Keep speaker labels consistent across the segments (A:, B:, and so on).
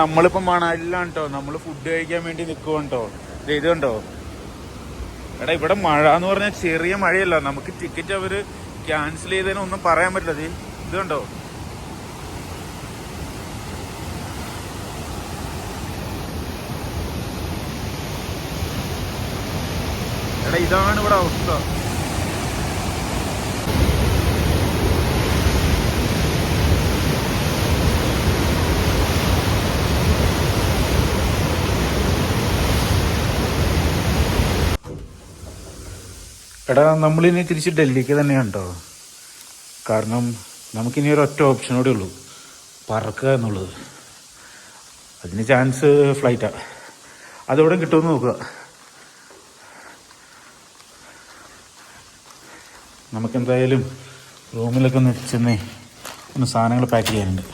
A: നമ്മളിപ്പോ മണാലിലാണ് കേട്ടോ നമ്മൾ ഫുഡ് കഴിക്കാൻ വേണ്ടി നിൽക്കുവാണ് കേട്ടോ ഇത് കണ്ടോ എടാ ഇവിടെ മഴ എന്ന് പറഞ്ഞാൽ ചെറിയ മഴയല്ല. നമുക്ക് ടിക്കറ്റ് അവർ ക്യാൻസൽ ചെയ്തതിന് ഒന്നും പറയാൻ പറ്റില്ല. ഇത് കണ്ടോ എടാ ഇതാണ് ഇവിടെ അവസ്ഥ. എടാ നമ്മളിനി തിരിച്ച് ഡൽഹിക്ക് തന്നെയാണ് കാരണം നമുക്കിനി ഒരു ഒറ്റ ഓപ്ഷനോടെ ഉള്ളൂ. പറക്കുക എന്നുള്ളത്. അതിന് ചാൻസ് ഫ്ലൈറ്റാ അതെവിടെ കിട്ടുമെന്ന് നോക്കുക. നമുക്കെന്തായാലും റൂമിലൊക്കെ ഒന്ന് ചെന്നേ ഒന്ന് സാധനങ്ങൾ പാക്ക് ചെയ്യാനുണ്ട്.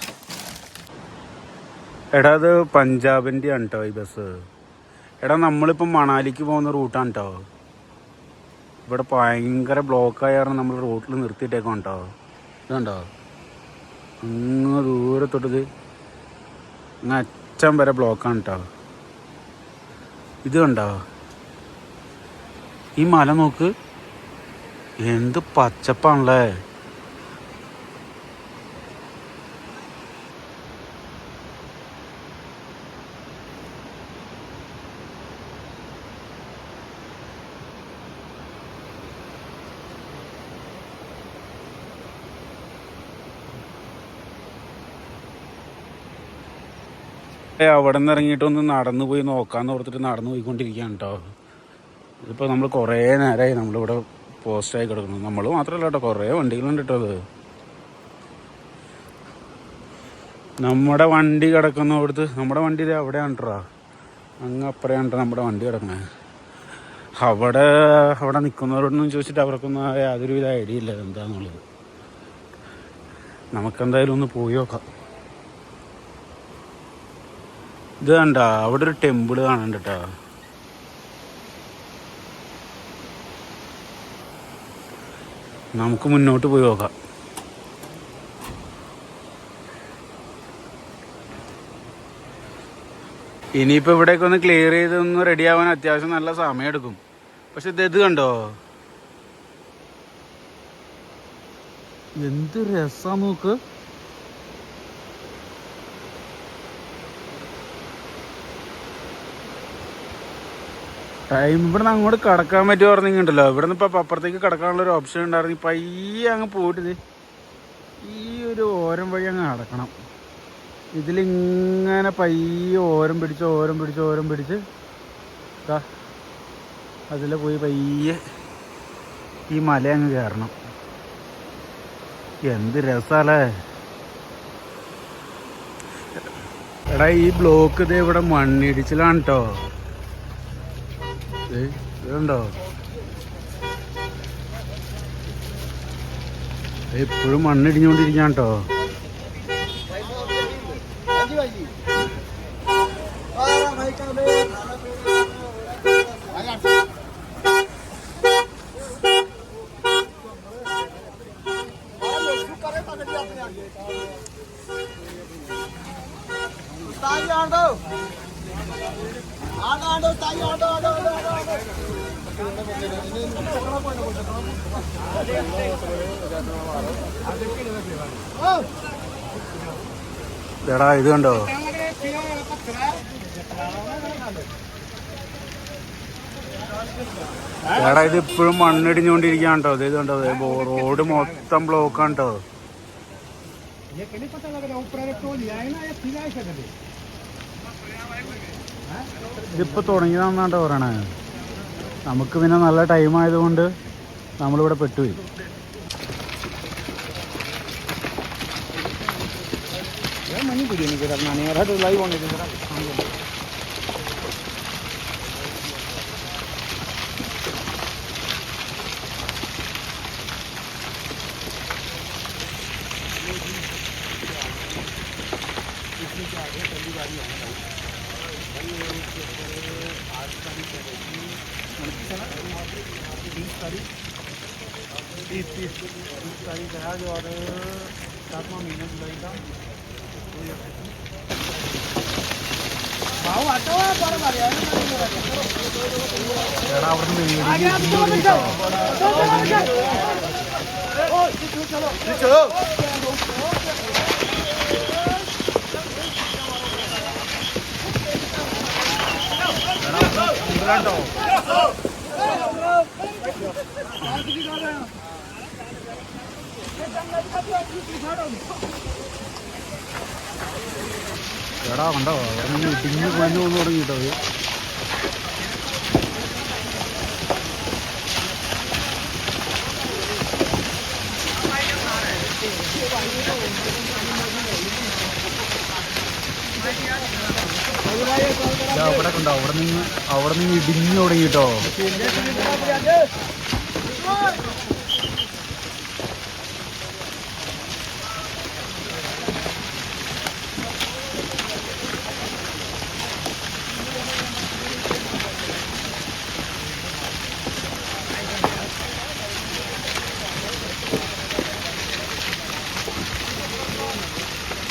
A: എടാ അത് പഞ്ചാബിന്റെ ആണ് കേട്ടോ ഈ ബസ്. എടാ നമ്മളിപ്പം മണാലിക്ക് പോകുന്ന റൂട്ടാണ് കേട്ടോ ഇവിടെ ഭയങ്കര ബ്ലോക്കായ കാരണം നമ്മൾ റോട്ടിൽ നിർത്തിയിട്ടേക്കാം കേട്ടോ ഇതുണ്ടോ അങ്ങ് ദൂരെ തൊട്ടത് അങ്ങ് അച്ഛൻ വരെ ബ്ലോക്കാണ് കേട്ടോ ഇത് കണ്ടോ? ഈ മല നോക്ക്. എന്ത് പച്ചപ്പാണല്ലേ? അവിടെ നിന്ന് ഇറങ്ങിയിട്ടൊന്ന് നടന്നു പോയി നോക്കാന്ന് ഓർത്തിട്ട് നടന്നു പോയിക്കൊണ്ടിരിക്കുകയാണ് കേട്ടോ ഇതിപ്പോൾ നമ്മൾ കുറേ നേരമായി നമ്മളിവിടെ പോസ്റ്റായി കിടക്കുന്നു. നമ്മൾ മാത്രമല്ല കേട്ടോ കുറേ വണ്ടികളുണ്ട് കേട്ടോ അത് നമ്മുടെ വണ്ടി കിടക്കുന്ന അവിടുത്ത് നമ്മുടെ വണ്ടി അവിടെയാണ് കേട്ടോ അങ്ങ് അപ്പുറയാണ് കേട്ടോ നമ്മുടെ വണ്ടി കിടക്കുന്നത്. അവിടെ അവിടെ നിൽക്കുന്നവരോടൊന്നും ചോദിച്ചിട്ട് അവർക്കൊന്നും യാതൊരുവിധ ഐഡിയ ഇല്ല എന്താന്നുള്ളത്. നമുക്കെന്തായാലും ഒന്ന് പോയി നോക്കാം. ഇത് കണ്ട അവിടെ ഒരു ടെമ്പിൾ കാണണ്ട കേട്ടോ നമുക്ക് മുന്നോട്ട് പോയി നോക്കാം. ഇനിയിപ്പോ ഇവിടേക്ക് ഒന്ന് ക്ലിയർ ചെയ്ത് ഒന്ന് റെഡി ആവാൻ അത്യാവശ്യം നല്ല സമയം എടുക്കും. പക്ഷെ ഇത് ഇത് കണ്ടോ? എന്ത് രസാ നോക്ക്. ടൈം ഇവിടെ നിന്ന് അങ്ങോട്ട് കടക്കാൻ പറ്റുമോ പറഞ്ഞിട്ടുണ്ടല്ലോ ഇവിടെ നിന്ന് ഇപ്പം അപ്പുറത്തേക്ക് കടക്കാനുള്ള ഒരു ഓപ്ഷൻ ഉണ്ടായിരുന്നു. പയ്യെ അങ്ങ് പോയിട്ട് ഈ ഒരു ഓരം വഴി അങ്ങ് അടക്കണം ഇതിലിങ്ങനെ പയ്യെ ഓരം പിടിച്ച് ഓരം പിടിച്ച് ഓരം പിടിച്ച് അതിൽ പോയി പയ്യെ ഈ മല അങ്ങ് കയറണം. എന്ത് രസാലേ. എടാ ഈ ബ്ലോക്ക് ഇത് ഇവിടെ മണ്ണിടിച്ചിലാണ് കേട്ടോ എപ്പോഴും മണ്ണിടിഞ്ഞുകൊണ്ടിരിക്കാൻ കേട്ടോ എടാ ഇത് കണ്ടോ? എടാ ഇത് ഇപ്പോഴും മണ്ണിടിഞ്ഞുകൊണ്ടിരിക്കുകയാണ് ഇത് കണ്ടോ? റോഡ് മൊത്തം
B: ബ്ലോക്ക് ആണ്
A: ഇതിപ്പോ തുടങ്ങിയതാണെന്നാട്ടോ പറയണേ നമുക്ക് പിന്നെ നല്ല ടൈം ആയതുകൊണ്ട് നമ്മളിവിടെ പെട്ടുപോയി.
B: मनी वीडियो नहीं कर नहीं रहा तो लाइव होने दे जरा तीस तीस तारीख है। आज और सातवां महीना जुलाई का
A: എടാ അവിടുന്ന് ഇടിഞ്ഞ് ഇടിഞ്ഞ് ഓടിട്ടോ. ഇതിലാണ്ടോ? എടാ കണ്ടോ? അങ്ങനെ ഇടിഞ്ഞ് പൊളിഞ്ഞു പോകുന്നു തുടങ്ങിട്ടോ അത് അവിടെ കണ്ടോ? അവിടെ നിന്ന് അവിടെ നിന്ന് ഇടിഞ്ഞു തുടങ്ങിട്ടോ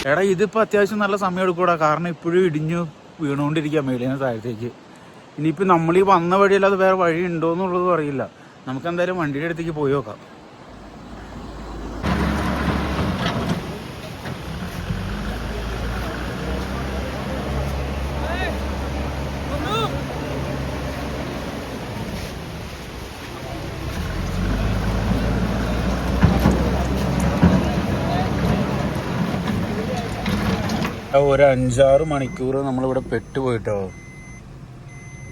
A: എടാ ഇതിപ്പോ അത്യാവശ്യം നല്ല സമയം എടുക്കൂടാ. കാരണം ഇപ്പോഴും ഇടിഞ്ഞു വീണുകൊണ്ടിരിക്കുക മേളിന് താഴത്തേക്ക്. ഇനിയിപ്പോ നമ്മൾ ഈ വന്ന വഴിയല്ലാതെ വേറെ വഴി ഉണ്ടോ എന്നുള്ളതും അറിയില്ല. നമുക്ക് എന്തായാലും വണ്ടിയുടെ അടുത്തേക്ക് പോയി നോക്കാം. ഒരു അഞ്ചാറ് മണിക്കൂർ നമ്മളിവിടെ പെട്ടുപോയിട്ടോ?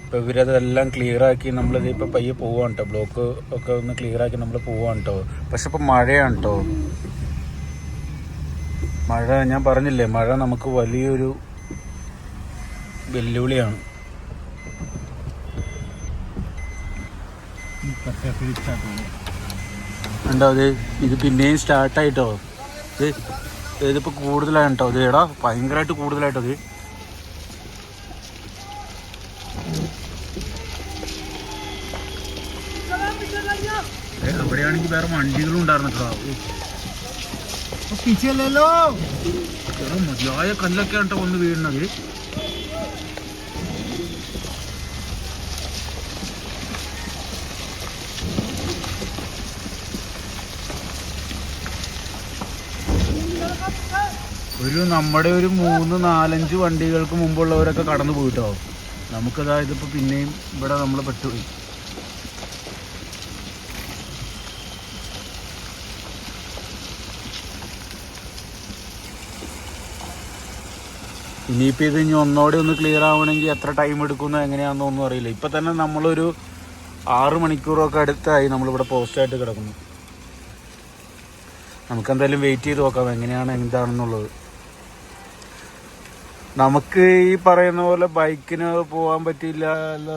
A: ഇപ്പൊ ഇവരതെല്ലാം ക്ലിയർ ആക്കി നമ്മളിത് ഇപ്പൊ പയ്യെ പോവാണ് കേട്ടോ ബ്ലോക്ക് ഒക്കെ ഒന്ന് ക്ലിയർ ആക്കി നമ്മൾ പോവാണ് കേട്ടോ പക്ഷെ ഇപ്പൊ മഴയാണ് കേട്ടോ മഴ ഞാൻ പറഞ്ഞില്ലേ മഴ നമുക്ക് വലിയൊരു വെല്ലുവിളിയാണ്. ഉണ്ടോ അത് ഇത്? പിന്നെയും സ്റ്റാർട്ടായിട്ടോ ഇത് ഇതിപ്പോ കൂടുതലാണ് കേട്ടോ ഇത് എടാ ഭയങ്കരമായിട്ട് കൂടുതലായിട്ടത് അവിടെയാണെങ്കിൽ വേറെ വണ്ടികളും ഉണ്ടായിരുന്നു കേട്ടോ മതിയായ കല്ലൊക്കെ കേട്ടോ വന്ന് വീഴുന്നത്. ഒരു നമ്മുടെ ഒരു മൂന്ന് നാലഞ്ച് വണ്ടികൾക്ക് മുമ്പുള്ളവരൊക്കെ കടന്നു പോയിട്ടോ? അതായത് ഇതിപ്പോ പിന്നെയും ഇവിടെ നമ്മൾ പെട്ടുപോയി. ഇനിയിപ്പോൾ ഇത് ഇനി ഒന്നോടെ ഒന്ന് ക്ലിയർ ആവണമെങ്കിൽ എത്ര ടൈം എടുക്കുന്നു എങ്ങനെയാണെന്നൊന്നും അറിയില്ല. ഇപ്പം തന്നെ നമ്മളൊരു ആറ് മണിക്കൂറൊക്കെ അടുത്തായി നമ്മളിവിടെ പോസ്റ്റായിട്ട് കിടക്കുന്നു. നമുക്കെന്തായാലും വെയിറ്റ് ചെയ്ത് നോക്കാം എങ്ങനെയാണ് എന്താണെന്നുള്ളത്. നമുക്ക് ഈ പറയുന്ന പോലെ ബൈക്കിന് പോകാൻ പറ്റിയില്ല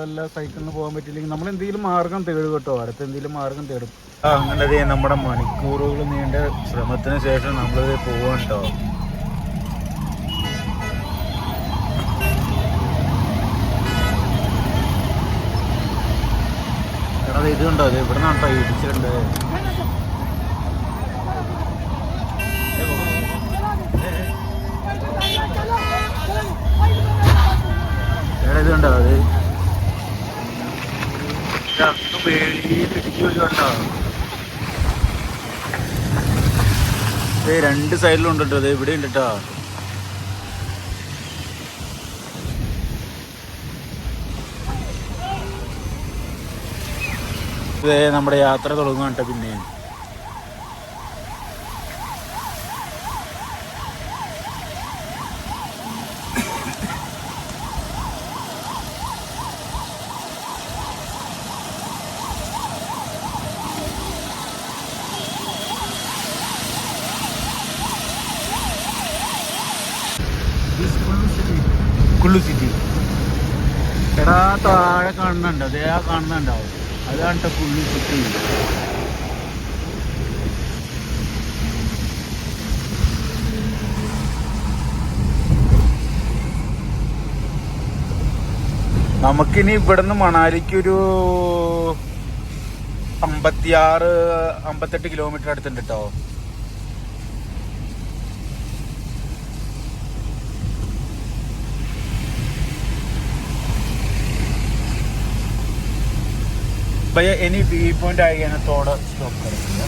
A: അല്ല സൈക്കിളിന് പോകാൻ പറ്റിയില്ലെങ്കിൽ നമ്മൾ എന്തെങ്കിലും മാർഗം തേടും കേട്ടോ. അടുത്ത എന്തെങ്കിലും മാർഗം തേടും. അങ്ങനെ നമ്മുടെ മണിക്കൂറുകൾ നീണ്ട ശ്രമത്തിന് ശേഷം നമ്മൾ പോവാൻ കേട്ടോ. എടാ ഇത് കണ്ടോ? അത് ഇവിടെ നിന്നാട്ടോ ഇടിച്ചിട്ടുണ്ട്? ഇത് കണ്ടോ അത്? ഇടിക്കുമല്ലോ കണ്ടോ? ദേ രണ്ട് സൈഡിലും ഉണ്ട് കേട്ടോ. ഇവിടെ ഉണ്ട് കേട്ടോ. നമ്മുടെ യാത്ര തുടങ്ങുക കേട്ടോ പിന്നെ കുള്ളു സിറ്റി എടാ കാണുന്നുണ്ട്. അതേ ആ കാണുന്നുണ്ടാവും. അതാണ് ഫുള്ള് ചുറ്റി നമുക്കിനി ഇവിടുന്ന് മണാലിക്ക് ഒരു അമ്പത്തിയാറ് അമ്പത്തെട്ട് കിലോമീറ്റർ അടുത്തുണ്ട് കേട്ടോ भैया एनी व्यू पॉइंट आएगा ना थोड़ा स्टॉप करेंगे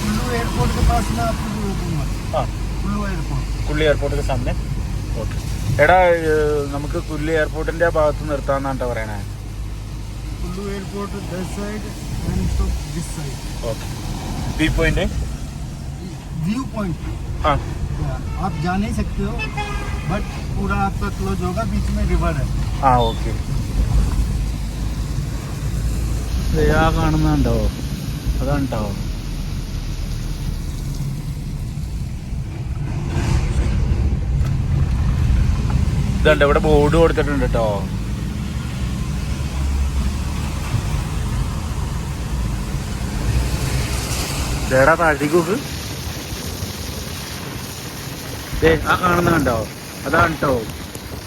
B: कुल्लू एयरपोर्ट के पास में आपको भी रोकूंगा
A: हाँ
B: कुल्लू एयरपोर्ट
A: കുള്ളി എയർപോർട്ടിന് സാമനെ ഓക്കെ എടാ ഏഹ്, നമുക്ക് കുല്ലി എയർപോർട്ടിന്റെ ആ ഭാഗത്ത് നിർത്താന്നാണ് പറയണേ
B: Kullu airport this side and तो this side
A: okay view point
B: view point
A: ആ
B: आप जा नहीं सकते हो बट पूरा आपका क्लोज होगा बीच में रिवर है
A: ആ ഓക്കെ ആ കാണുന്നുണ്ടോ? അതാണ്ടോ? ഇതുണ്ട് ഇവിടെ ബോർഡ് കൊടുത്തിട്ടുണ്ട് കേട്ടോ ഇതേടാ താഴത്തേക്ക് ആ കാണുന്നുണ്ടോ? അതാണ് കേട്ടോ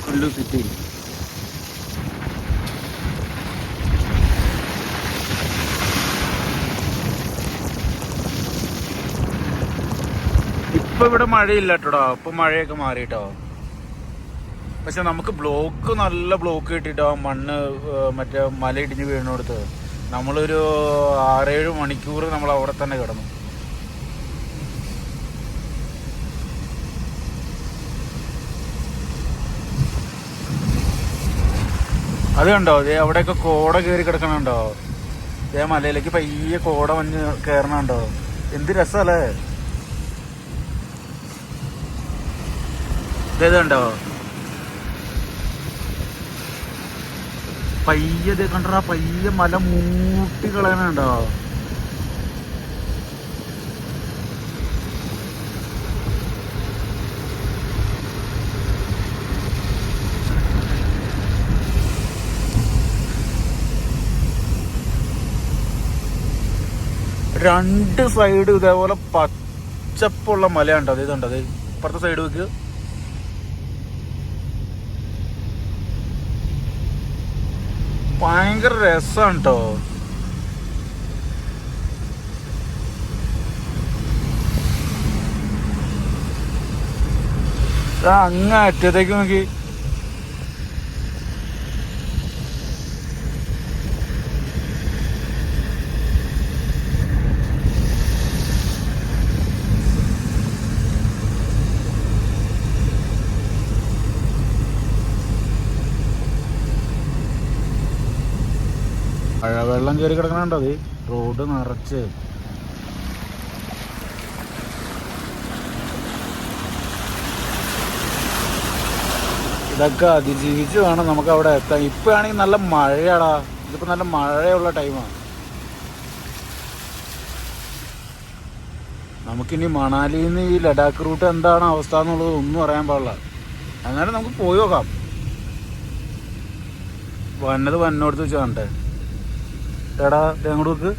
A: കുല്ലു സിറ്റി ഇപ്പൊ ഇവിടെ മഴയില്ല കേട്ടോടാ ഇപ്പൊ മഴയൊക്കെ മാറിട്ടോ പക്ഷെ നമുക്ക് ബ്ലോക്ക് നല്ല ബ്ലോക്ക് കിട്ടിട്ടോ. മണ്ണ് മറ്റേ മല ഇടിഞ്ഞ് വീണിടത്ത്. നമ്മളൊരു ആറേഴ് മണിക്കൂർ നമ്മൾ അവിടെ തന്നെ കിടന്നു. അത് കണ്ടോ? ദേ അവിടെയൊക്കെ കോട കയറി കിടക്കണുണ്ടോ? ദേ മലയിലേക്ക് പയ്യെ കോട മഞ്ഞ് കയറണുണ്ടോ എന്ത് രസമല്ലേ ഇത് പയ്യ കണ്ടോ പയ്യെ മല മൂട്ടി കളയണുണ്ടോ രണ്ട് സൈഡ് ഇതേപോലെ പച്ചപ്പുള്ള മലയുണ്ടോ? അത് ഇതുണ്ടോ? അത് ഇപ്പുറത്തെ സൈഡ് വെക്ക് ഭയങ്കര രസമാണ് കേട്ടോ അങ്ങ അറ്റത്തേക്ക് നോക്കി മഴ വെള്ളം കയറി കിടക്കണുണ്ടോ റോഡ് നിറച്ച്. ഇതൊക്കെ അതിജീവിച്ച് വേണം നമുക്ക് അവിടെ എത്താൻ. ഇപ്പൊ ആണെങ്കിൽ നല്ല മഴയാടാ. ഇതിപ്പോ നല്ല മഴയുള്ള ടൈമാണ് നമുക്കിനി മണാലിയിൽ നിന്ന് ഈ ലഡാക്ക് റൂട്ട് എന്താണ് അവസ്ഥ എന്നുള്ളത് ഒന്നും അറിയാൻ പാടില്ല. അങ്ങനെ നമുക്ക് പോയി നോക്കാം. വന്നത് വന്നോടത്ത് വെച്ച് കണ്ടേ എടാ അങ്ങോട്ട് വെക്ക്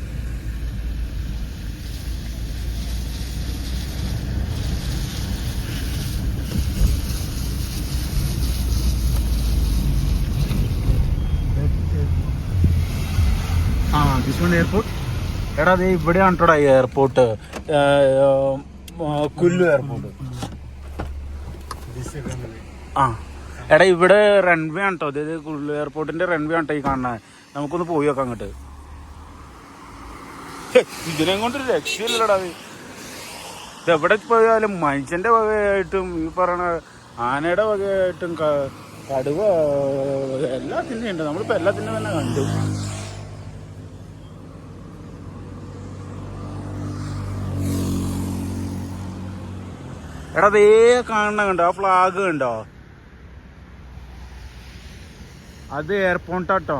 A: ആ വിശ്വൻ എയർപോർട്ട് എടാ അത് ഇവിടെയാണ് കേട്ടോ എയർപോർട്ട് കുല്ലു എയർപോർട്ട് ആ. എടാ ഇവിടെ റൺവേ ആണ് കേട്ടോ അതായത് കുല്ലു എയർപോർട്ടിന്റെ റൺവേ ആണ് കേട്ടോ ഈ കാണുന്നത്. നമുക്കൊന്ന് പോയി നോക്കാം അങ്ങോട്ട്. ഇതിനെ കൊണ്ടൊരു രക്ഷയില്ലടാ ഇത് ഇത് എവിടെ പോയാലും മനുഷ്യന്റെ വകയായിട്ടും ഈ പറയണ ആനയുടെ വകയായിട്ടും കടുവ എല്ലാത്തിന്റെയും ഉണ്ട്. നമ്മളിപ്പോ എല്ലാത്തിന്റെ തന്നെ കണ്ടു. എടാ ദേ കാണണ കണ്ടോ? ആ ഫ്ലാഗ് കണ്ടോ? അത് എയർപോർട്ടാട്ടോ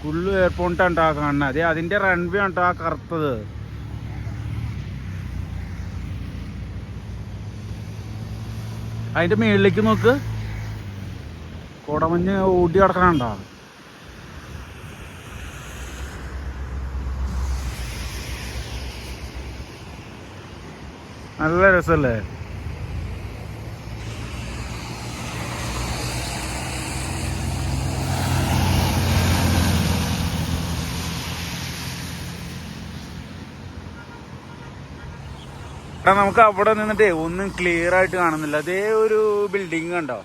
A: കുള്ളു എയർപോർട്ടാട്ടോ ആ കാണുന്നത് അതെ അതിന്റെ റൺവേ ഉണ്ടോ ആ കറുത്തത്. അതിന്റെ മേളിലേക്ക് നോക്ക്. കുടമഞ്ഞ് ഓടി കിടക്കണുണ്ടോ നല്ല രസല്ലേ? ചേട്ടാ നമുക്ക് അവിടെ നിന്നിട്ട് ഒന്നും ക്ലിയർ ആയിട്ട് കാണുന്നില്ല. അതേ ഒരു ബിൽഡിങ് കണ്ടോ?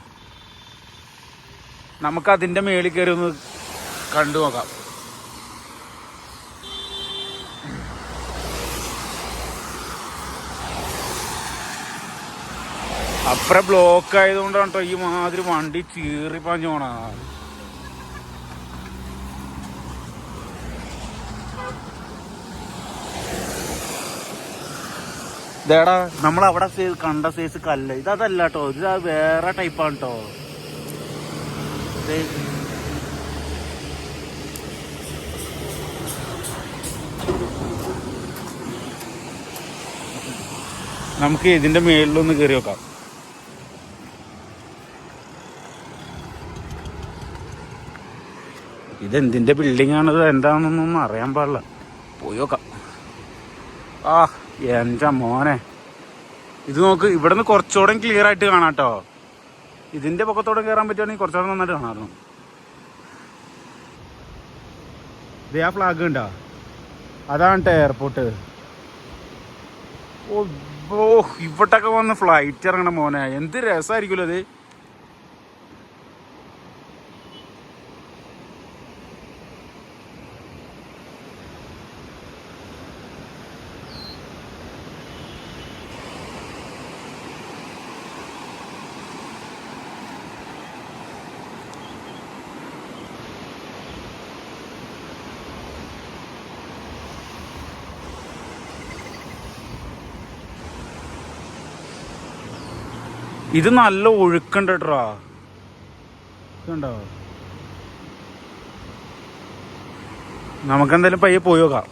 A: നമുക്ക് അതിന്റെ മേളിൽ കയറി ഒന്ന് കണ്ടു നോക്കാം. അപ്പുറം ബ്ലോക്ക് ആയതുകൊണ്ടാണ് കേട്ടോ ഈ മാതിരി വണ്ടി ചീറിപ്പാഞ്ഞോണാ ഇതേടാ. നമ്മൾ അവിടെ കണ്ട സൈസ് കല്ല്. ഇതല്ല കേട്ടോ ഇത് വേറെ ടൈപ്പാണ് കേട്ടോ നമുക്ക് ഇതിന്റെ മേളിലൊന്ന് കയറി നോക്കാം. ഇതെന്തിന്റെ ബിൽഡിംഗ് ആണത്? എന്താണെന്നൊന്നും അറിയാൻ പാടില്ല. പോയി നോക്കാം. ആ. എന്റെ മോനെ. ഇത് നോക്ക് ഇവിടുന്ന് കുറച്ചുകൂടെ ക്ലിയർ ആയിട്ട് കാണാം കേട്ടോ ഇതിന്റെ പൊക്കത്തോടെ കയറാൻ പറ്റുവാണെങ്കിൽ കുറച്ചുകൂടെ നന്നായിട്ട് കാണാമായിരുന്നു. ഇത് ആ ഫ്ലാഗ് ഉണ്ടോ? അതാണ് ട്ടോ എയർപോർട്ട് ഓ ഓ വന്ന് ഫ്ലൈറ്റ് ഇറങ്ങണ മോനെ. എന്ത് രസമായിരിക്കുമല്ലോ അത് ഇത് നല്ല ഒഴുക്കുണ്ട് കേട്ടോ ഇതുണ്ടോ? നമുക്കെന്തായാലും പയ്യെ പോയി നോക്കാം.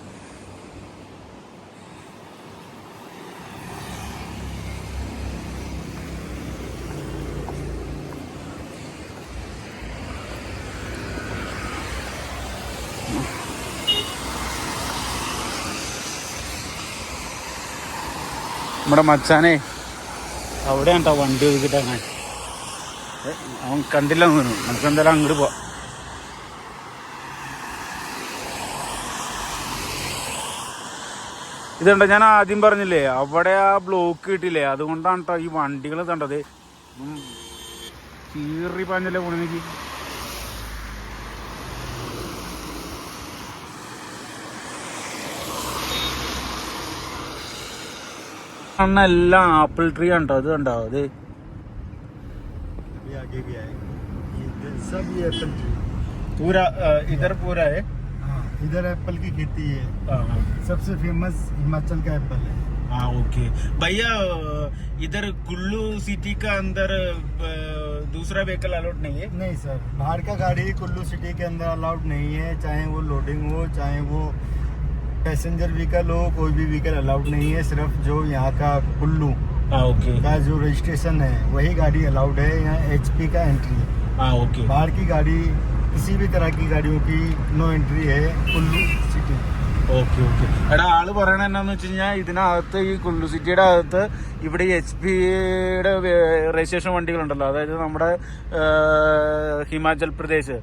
A: നമ്മുടെ മച്ചാനെ അവിടെയാണ് കേട്ടോ വണ്ടി ഒതുക്കിട്ട് അങ്ങനെ അവൻ കണ്ടില്ല തോന്നുന്നു. നമുക്ക് എന്തായാലും അങ്ങോട്ട് പോവാം. ഇതുണ്ട്? ഞാൻ ആദ്യം പറഞ്ഞില്ലേ അവിടെ ആ ബ്ലോക്ക് കിട്ടില്ലേ അതുകൊണ്ടാണ് കേട്ടോ ഈ വണ്ടികൾ കണ്ടത്. കീറി പറഞ്ഞല്ലേ പോണെനിക്ക് എല്ലാം ആപ്പിൾ ട്രീ ഉണ്ടോ ഇത് കണ്ടോ അത്
B: ये आगे भी आएगा ये इधर- सब ये एप्पल ट्री
A: പൂര ഇതർ പൂര
B: हाँ इधर एप्पल की खेती है सबसे फेमस हिमाचल का एप्पल है
A: हाँ ओके भैया इधर कुल्लू सिटी का अंदर अ, दूसरा व्हीकल अलाउड नहीं है
B: नहीं सर बाहर का गाड़ी कुल्लू सिटी के अंदर अलाउड नहीं है चाहे वो लोडिंग हो चाहे वो पैसेंजर व्हीकल हो कोई भी व्हीकल अलाउड नहीं है सिर्फ जो यहाँ का कुल्लू
A: हाँ ओके
B: का जो रजिस्ट्रेशन है वही गाड़ी अलाउड है यहाँ एचपी का एंट्री है
A: हाँ ओके
B: बाहर की गाड़ी किसी भी तरह की गाड़ियों की नो एंट्री है कुल्लू सिटी
A: ഓക്കെ ഓക്കെ എടാ ആള് പറയണ എന്നാന്ന് വെച്ച് കഴിഞ്ഞാൽ ഇതിനകത്ത് ഈ കുള്ളു സിറ്റിയുടെ അകത്ത് ഇവിടെ എച്ച് പിയുടെ രജിസ്ട്രേഷൻ വണ്ടികളുണ്ടല്ലോ അതായത് നമ്മുടെ ആ, ഹിമാചൽ പ്രദേശ്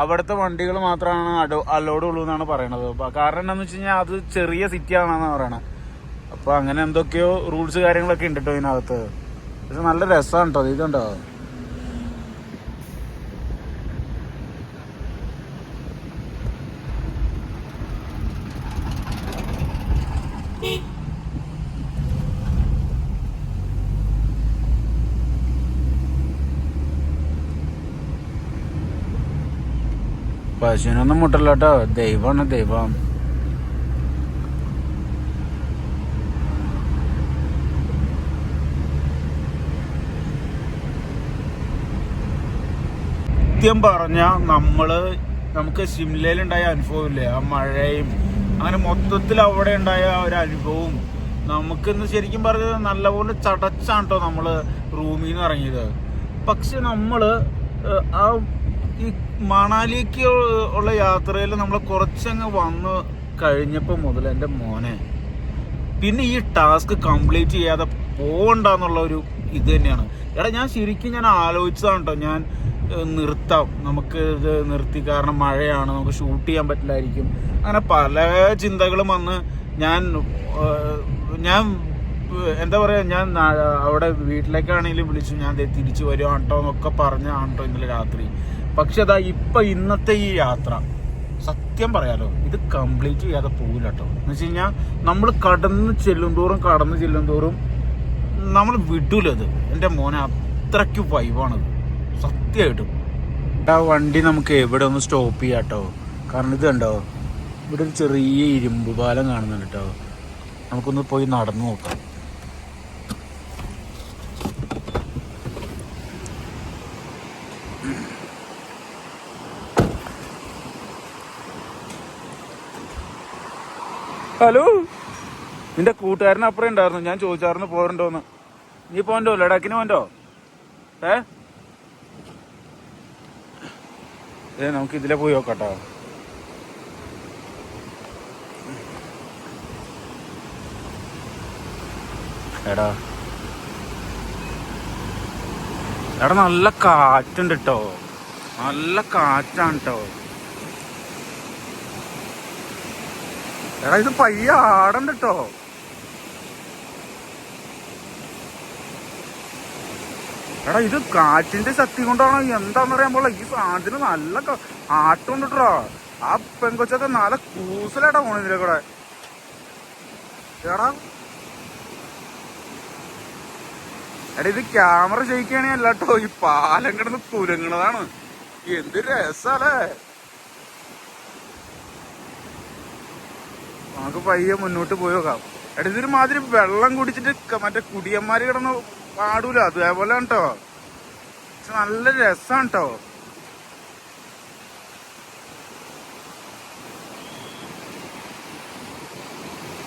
A: അവിടുത്തെ വണ്ടികൾ മാത്രമാണ് അലോഡ് ഉള്ളൂ എന്നാണ് പറയണത്. കാരണം എന്താന്ന് വെച്ച് കഴിഞ്ഞാൽ അത് ചെറിയ സിറ്റി ആണെന്നാണ് പറയണത് അപ്പൊ അങ്ങനെ എന്തൊക്കെയോ റൂൾസ് കാര്യങ്ങളൊക്കെ ഉണ്ട് കേട്ടോ ഇതിനകത്ത്. പക്ഷെ നല്ല രസമാണ് കേട്ടോ ഇതുണ്ടോ പശുവിനൊന്നും മുട്ടല്ല കേട്ടോ ദൈവമാണ് ദൈവം. സത്യം പറഞ്ഞ നമ്മൾ നമുക്ക് ഷിംലയിലുണ്ടായ അനുഭവം ഇല്ലേ? ആ മഴയും അങ്ങനെ മൊത്തത്തിൽ അവിടെ ഉണ്ടായ ഒരു അനുഭവവും നമുക്കിന്ന് ശരിക്കും പറഞ്ഞത് നല്ലപോലെ ചടച്ചാണ് കേട്ടോ നമ്മൾ റൂമിൽ നിന്ന് ഇറങ്ങിയത്. പക്ഷെ നമ്മൾ ആ മണാലിക്ക് ഉള്ള യാത്രയിൽ നമ്മൾ കുറച്ചങ്ങ് വന്ന് കഴിഞ്ഞപ്പോൾ മുതൽ എന്റെ മോനെ പിന്നെ ഈ ടാസ്ക് കംപ്ലീറ്റ് ചെയ്യാതെ പോകണ്ടെന്നുള്ള ഒരു ഇത് തന്നെയാണ്. എടാ ഞാൻ ശരിക്കും ഞാൻ ആലോചിച്ചതാണ് കേട്ടോ ഞാൻ നിർത്താം. നമുക്ക് ഇത് നിർത്തി. കാരണം മഴയാണ്. നമുക്ക് ഷൂട്ട് ചെയ്യാൻ പറ്റില്ലായിരിക്കും. അങ്ങനെ പല ചിന്തകളും വന്ന് ഞാൻ ഞാൻ എന്താ പറയുക ഞാൻ അവിടെ വീട്ടിലേക്കാണെങ്കിലും വിളിച്ചു. ഞാൻ തിരിച്ചു വരുവാണ് കേട്ടോ എന്നൊക്കെ പറഞ്ഞാണ് കേട്ടോ ഇന്നലെ രാത്രി. പക്ഷെ അതാ ഇപ്പൊ ഇന്നത്തെ ഈ യാത്ര സത്യം പറയാലോ ഇത് കംപ്ലീറ്റ് ചെയ്യാതെ പോകില്ല കേട്ടോ എന്ന് വെച്ച് കഴിഞ്ഞാൽ നമ്മൾ കടന്ന് ചെല്ലും തോറും കടന്ന് ചെല്ലും തോറും നമ്മൾ വിടൂല ഇത്. എന്റെ മോനെ അത്രയ്ക്ക് വൈവാണത് സത്യമായിട്ടും ആ വണ്ടി നമുക്ക് എവിടെ ഒന്ന് സ്റ്റോപ്പ് ചെയ്യാം കേട്ടോ കാരണം ഇത് കണ്ടോ ഇവിടെ ഒരു ചെറിയ ഇരുമ്പ് പാലം കാണുന്നുണ്ട് കേട്ടോ നമുക്കൊന്ന് പോയി നടന്നു നോക്കാം. ഹലോ? നിന്റെ കൂട്ടുകാരൻ അപ്പുറം ഉണ്ടായിരുന്നു. ഞാൻ ചോദിച്ചായിരുന്നു പോരണ്ടോന്ന് നീ പോണ്ടോ? ലഡാക്കിന് പോണ്ടോ? ഏ? നമുക്ക് ഇതിലെ പോയി നോക്കട്ടോ. എടാ. എടാ നല്ല കാറ്റുണ്ട് കേട്ടോ നല്ല കാറ്റാണ് കേട്ടോ എടാ ഇത് പയ്യ ആടണ്ട കേട്ടോ എടാ ഇത് കാറ്റിന്റെ ശക്തി കൊണ്ടാണോ? എന്താന്ന് പറയാൻ പോലെ ഈ സാധനത്തിന് നല്ല ക- ആട്ടം ഉണ്ട് കേട്ടോ ആ പെങ്കൊച്ചൊക്കെ നല്ല കൂസലായിട്ടാ പോണ ഇതിലെ കൂടെ. എടാ. എടാ ഇത് ക്യാമറ ചെയ്യിക്കണേ അല്ല കേട്ടോ ഈ പാലം കിടന്ന് കുലുങ്ങണതാണ്. എന്ത് രസല്ലേ നമുക്ക് പയ്യെ മുന്നോട്ട് പോയി നോക്കാം. എടാ ഇതൊരു മാതിരി വെള്ളം കുടിച്ചിട്ട് മറ്റേ കുടിയന്മാര് കിടന്ന് പാടൂല. അതേപോലെ കേട്ടോ പക്ഷെ നല്ല രസാണ് കേട്ടോ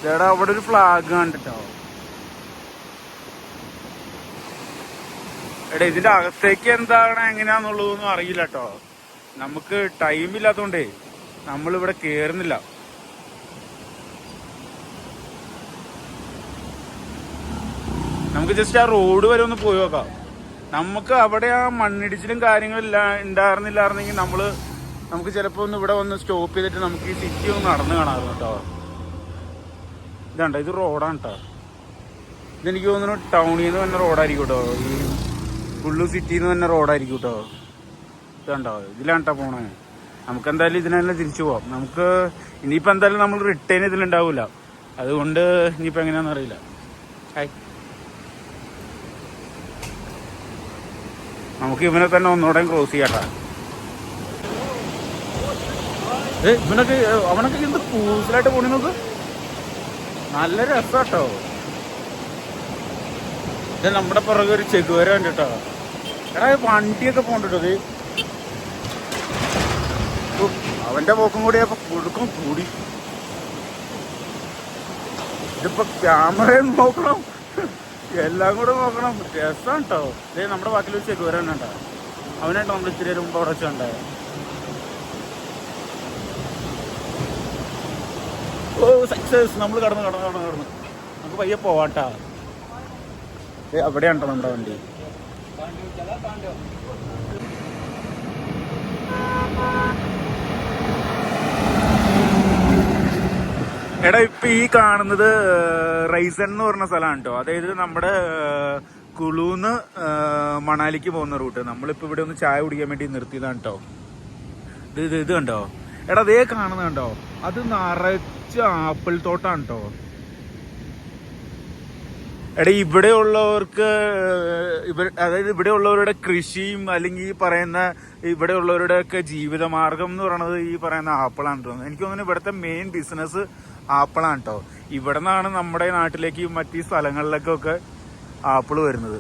A: ചേടാ അവിടെ ഒരു ഫ്ലാഗ് കണ്ടിട്ടോ. എടാ ഇതിന്റെ അകത്തേക്ക് എന്താണ് എങ്ങനെയാന്നുള്ളതൊന്നും അറിയില്ല കേട്ടോ നമുക്ക് ടൈം ഇല്ലാത്തോണ്ടേ നമ്മളിവിടെ കേറുന്നില്ല. നമുക്ക് ജസ്റ്റ് ആ റോഡ് വരെ ഒന്ന് പോയി നോക്കാം. നമുക്ക് അവിടെ ആ മണ്ണിടിച്ചിലും കാര്യങ്ങളും ഇല്ല ഉണ്ടായിരുന്നില്ലായിരുന്നെങ്കിൽ നമ്മൾ നമുക്ക് ചിലപ്പോ ഒന്ന് ഇവിടെ വന്ന് സ്റ്റോപ്പ് ചെയ്തിട്ട് നമുക്ക് ഈ സിറ്റി ഒന്ന് നടന്നു കാണാമായിരുന്നു കേട്ടോ. ഇതാണ്ടോ ഇത് റോഡാണ് കേട്ടോ ഇതെനിക്ക് തോന്നുന്നു ടൗണിൽ നിന്ന് തന്നെ റോഡായിരിക്കും കേട്ടോ ഈ ഫുള്ളു സിറ്റിയിൽ നിന്ന് തന്നെ റോഡായിരിക്കും കേട്ടോ ഇതുണ്ടോ ഇതിലാണ് കേട്ടോ പോണേ. നമുക്ക് എന്തായാലും ഇതിനെല്ലാം തിരിച്ചു പോവാം. നമുക്ക് ഇനിയിപ്പോൾ എന്തായാലും നമ്മൾ റിട്ടേൺ ഇതിലുണ്ടാവില്ല അതുകൊണ്ട് ഇനിയിപ്പോൾ എങ്ങനെയാണെന്ന് അറിയില്ല. ഹായ് നമുക്ക് ഇവനെ തന്നെ ഒന്നുകൂടെ ക്രോസ് ചെയ്യാട്ടാ. ഏ ഇവനൊക്കെ അവനൊക്കെ എന്ത് കൂസലായിട്ട് പോണി നോക്ക്. നല്ല രസാട്ടോ. ഇത് നമ്മുടെ പുറകെ ഒരു ചെകുവര ഉണ്ട് കേട്ടോ എടാ വണ്ടിയൊക്കെ പോണ്ടോ ഇത്? ഉഫ്, അവന്റെ പോക്കും കൂടി അപ്പൊ കൊടുക്കും കൂടി. ഇതിപ്പോ ക്യാമറയും നോക്കണം. എല്ലാം കൂടെ നോക്കണം. രസം കേട്ടോ ഇതേ നമ്മുടെ ബാക്കിൽ ഒരു ചെകുവര ഉണ്ട്? അവനായിട്ട് നമ്മൾ ഇത്തിരി മുമ്പ് അവിടെ വെച്ചുണ്ടായത് ഓ സക്സസ് നമ്മൾ കടന്ന് കടന്ന് കടന്ന് കടന്നു. നമുക്ക് പയ്യെ പോവാട്ടാ. ഏ അവിടെയാണ് ട്ടോ നമ്മുടെ വണ്ടി? എടാ ഇപ്പൊ ഈ കാണുന്നത് റൈസൺ എന്ന് പറഞ്ഞ സ്ഥലമാണ് കേട്ടോ അതായത് നമ്മുടെ കുളുന്ന് മണാലിക്ക് പോകുന്ന റൂട്ട്. നമ്മളിപ്പോ ഇവിടെ ഒന്ന് ചായ കുടിക്കാൻ വേണ്ടി നിർത്തിയതാണ് കേട്ടോ ഇത് ഇത് ഇത് കണ്ടോ? എടാ അതേ കാണുന്ന കണ്ടോ? അത് നിറച്ച് ആപ്പിൾ തോട്ടാണ് കേട്ടോ എടാ ഇവിടെ ഉള്ളവർക്ക് ഇവർ അതായത് ഇവിടെ ഉള്ളവരുടെ കൃഷിയും അല്ലെങ്കിൽ ഈ പറയുന്ന ഇവിടെ ഉള്ളവരുടെ ഒക്കെ ജീവിതമാർഗം എന്ന് പറയുന്നത് ഈ പറയുന്ന ആപ്പിളാണ് തോന്നുന്നത് എനിക്ക് തോന്നുന്നു ഇവിടുത്തെ മെയിൻ ബിസിനസ് ആപ്പിളാണ് കേട്ടോ ഇവിടെ നിന്നാണ് നമ്മുടെ നാട്ടിലേക്ക് മറ്റു സ്ഥലങ്ങളിലേക്കൊക്കെ ആപ്പിൾ വരുന്നത്.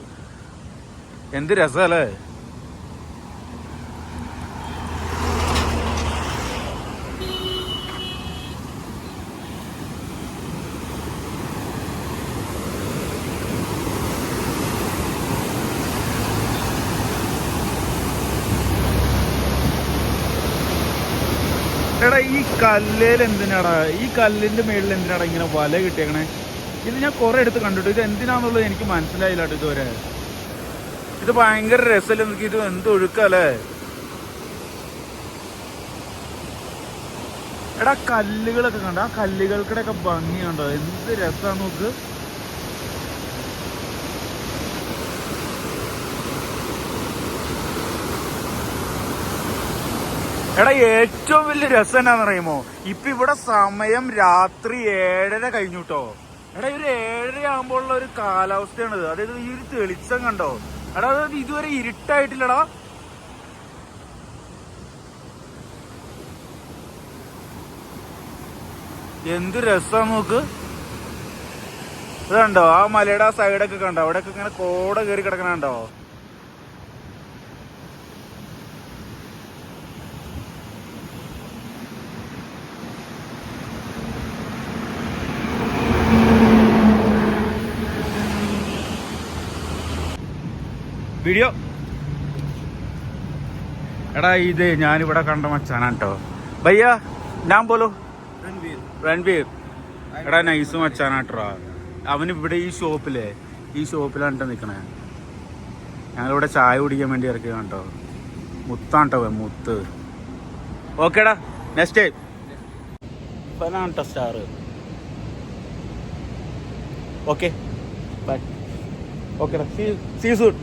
A: എന്ത് രസമല്ലേ എടാ ഈ കല്ലേൽ എന്തിനാടാ? ഈ കല്ലിന്റെ മേളിൽ എന്തിനാടാ ഇങ്ങനെ വല കിട്ടിയേക്കണേ? ഇത് ഞാൻ കൊറേ എടുത്ത് കണ്ടിട്ട് ഇത് എന്തിനാന്നുള്ളത് എനിക്ക് മനസ്സിലായില്ല ഇതുവരെ. ഇത് ഭയങ്കര രസമല്ലേ എനിക്ക് ഇത് എന്ത് ഒഴുക്കല്ലേ? എടാ കല്ലുകളൊക്കെ കണ്ടോ? ആ കല്ലുകൾക്കിടെ ഒക്കെ ഭംഗി കണ്ടോ എന്ത് രസാ നോക്ക്. എടാ ഏറ്റവും വലിയ രസം എന്നാന്ന് അറിയുമോ ഇപ്പൊ ഇവിടെ സമയം രാത്രി ഏഴര കഴിഞ്ഞു കേട്ടോ എടാ ഒരു ഏഴര ആകുമ്പോഴുള്ള ഒരു കാലാവസ്ഥയാണിത്. അതായത് ഈ ഒരു തെളിച്ചം കണ്ടോ? എടാ അതായത് ഇതുവരെ ഇരുട്ടായിട്ടില്ലടാ. എന്ത് രസാ നോക്ക്. ഇതുണ്ടോ ആ മലയുടെ ആ സൈഡൊക്കെ കണ്ടോ? അവിടെയൊക്കെ ഇങ്ങനെ കോട കയറി കിടക്കണ വീഡിയോ എടാ ഇത് ഞാനിവിടെ കണ്ട മച്ചാനാണ് കേട്ടോ ഭയ്യ ഞാൻ പോലോ? രൺവീർ. എടാ നൈസ് മച്ചാനാട്ടോ അവൻ ഇവിടെ ഈ ഷോപ്പിൽ ഈ ഷോപ്പിലാണ് നിക്കണേ. ഞങ്ങളിവിടെ ചായ കുടിക്കാൻ വേണ്ടി ഇറക്കിയതാണ് കേട്ടോ മുത്താണ് കേട്ടോ മുത്ത്. ഓക്കേടാ നെക്സ്റ്റ് ഇപ്പനാണ് കേട്ടോ സ്റ്റാർ ഓക്കെ ബൈ ഓക്കേടാ സീ സീ സൂട്ട്